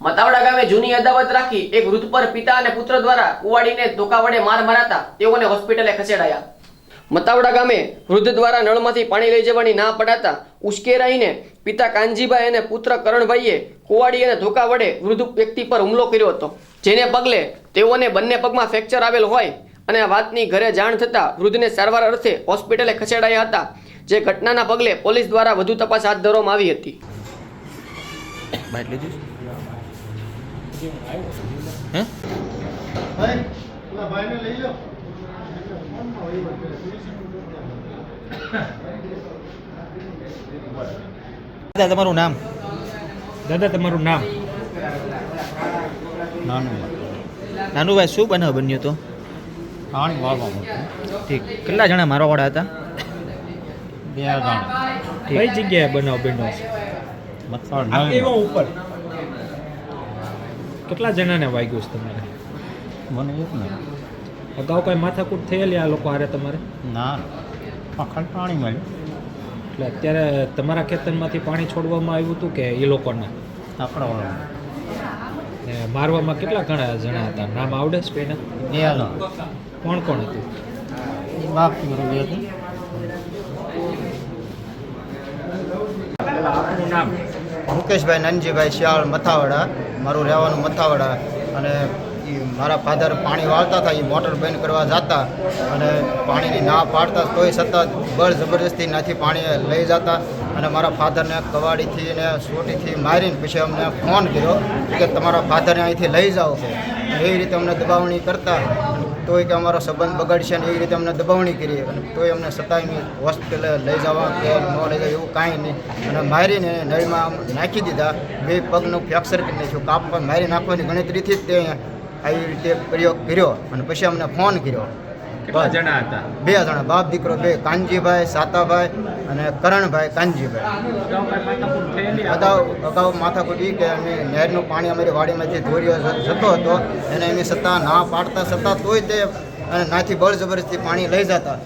મતાવડા ગામે જૂની અદાવત રાખી એક વૃદ્ધ પર પિતા અને પુત્ર દ્વારા કુવાડીને ધોકા વડે માર મરાતા તેઓને હોસ્પિટલે ખસેડાયા. મતાવડા ગામે વૃદ્ધ દ્વારા નળમાંથી પાણી લઈ જવાની ના પડાતા ઉશ્કેરાઈને પિતા કાનજીભાઈ અને પુત્ર કરણભાઈએ કુવાડી અને ધોકા વડે વૃદ્ધ વ્યક્તિ પર હુમલો કર્યો હતો. જેને પગલે તેઓને બંને પગમાં ફ્રેક્ચર આવેલ હોય અને વાતની ઘરે જાણ થતાં વૃદ્ધને સારવાર અર્થે હોસ્પિટલે ખસેડાયા હતા, જે ઘટનાના પગલે પોલીસ દ્વારા વધુ તપાસ હાથ ધરવામાં આવી હતી. હે? ભાઈ પેલા ભાઈને લઈ લો દાદા તમારું નામ? દાદા તમારું નામ? નાનું નાનુભાઈ શું બનાવ બન્યો તો? પાણી વાળવા ઠીક. કેટલા જણા મારવાવાળા હતા? બે જણ. કઈ જગ્યાએ બનાવ બન્યો છે? મથાળ એવો ઉપર. કેટલા જણાને વાગ્યું છે તમારે? મને એક ને. અગાઉ કાંઈ માથાકૂટ થયેલી આ લોકો હારે તમારે? ના. પખડ પાણી મળ્યું. એટલે અત્યારે તમારા ખેતરમાંથી પાણી છોડવામાં આવ્યું હતું કે એ લોકોને? આપણા ને મારવામાં કેટલા ઘણા જણા હતા? નામ આવડે છે કોઈને? બે કોણ કોણ હતું? બાપ હતી. નામ? મુકેશભાઈ નાનજીભાઈ શિયાળ, મથાવડા, મારું રહેવાનું મથાવડા. અને એ મારા ફાધર પાણી વાળતા હતા એ મોટર બંધ કરવા જતા. અને પાણીની ના પાડતા તોય સતત બળ જબરજસ્તી નાથી પાણી લઈ જતા. અને મારા ફાધરને કવાડીથી ને સોટીથી મારીને પછી અમને ફોન કર્યો કે તમારા ફાધરને અહીંથી લઈ જાઓ. એવી રીતે અમને દબાવણી કરતા. તોય કે અમારો સંબંધ બગાડશે ને એવી રીતે અમને દબાવણી કરી અને તોય અમને સતાવીને હોસ્પિટલે લઈ જવા કે ન લઈ જાય એવું કાંઈ નહીં. અને મારીને નળીમાં આમ નાખી દીધા. બે પગનું ફ્રેક્ચર કરી નાખ્યું કાપ મારી નાખવાની ગણતરીથી જ તે આવી રીતે પ્રયોગ કર્યો. અને પછી અમને ફોન કર્યો. કેટલા જણા હતા. બે જણા બાપ દીકરો બે કાનજીભાઈ સાતાભાઈ અને કરણભાઈ કાનજીભાઈ. અગાઉ અગાઉ માથાકૂટ ઈ કે અમે નહેરનું પાણી અમારી વાડીમાંથી ધોરીઓ જતો હતો એને એની સત્તા ના પાડતા સત્તા તોય તે અને નાથી બળ જબરજસ્તી પાણી લઈ જતા.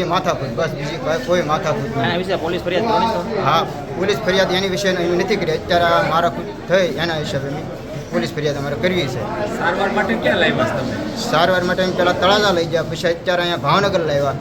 એ માથાકૂટ બસ બીજી કાંઈ માથાકૂટ નહીં. પોલીસ ફરિયાદ હા પોલીસ ફરિયાદ એની વિશે નથી કરી. અત્યારે આ મારા થઈ એના હિસાબે પોલીસ ફરિયાદ અમારે કરવી છે. સારવાર માટે ક્યાં લાવ્યા તમે? સારવાર માટે અમે પહેલાં તળાજા લઈ ગયા પછી અત્યારે અહીંયા ભાવનગર લાવ્યા.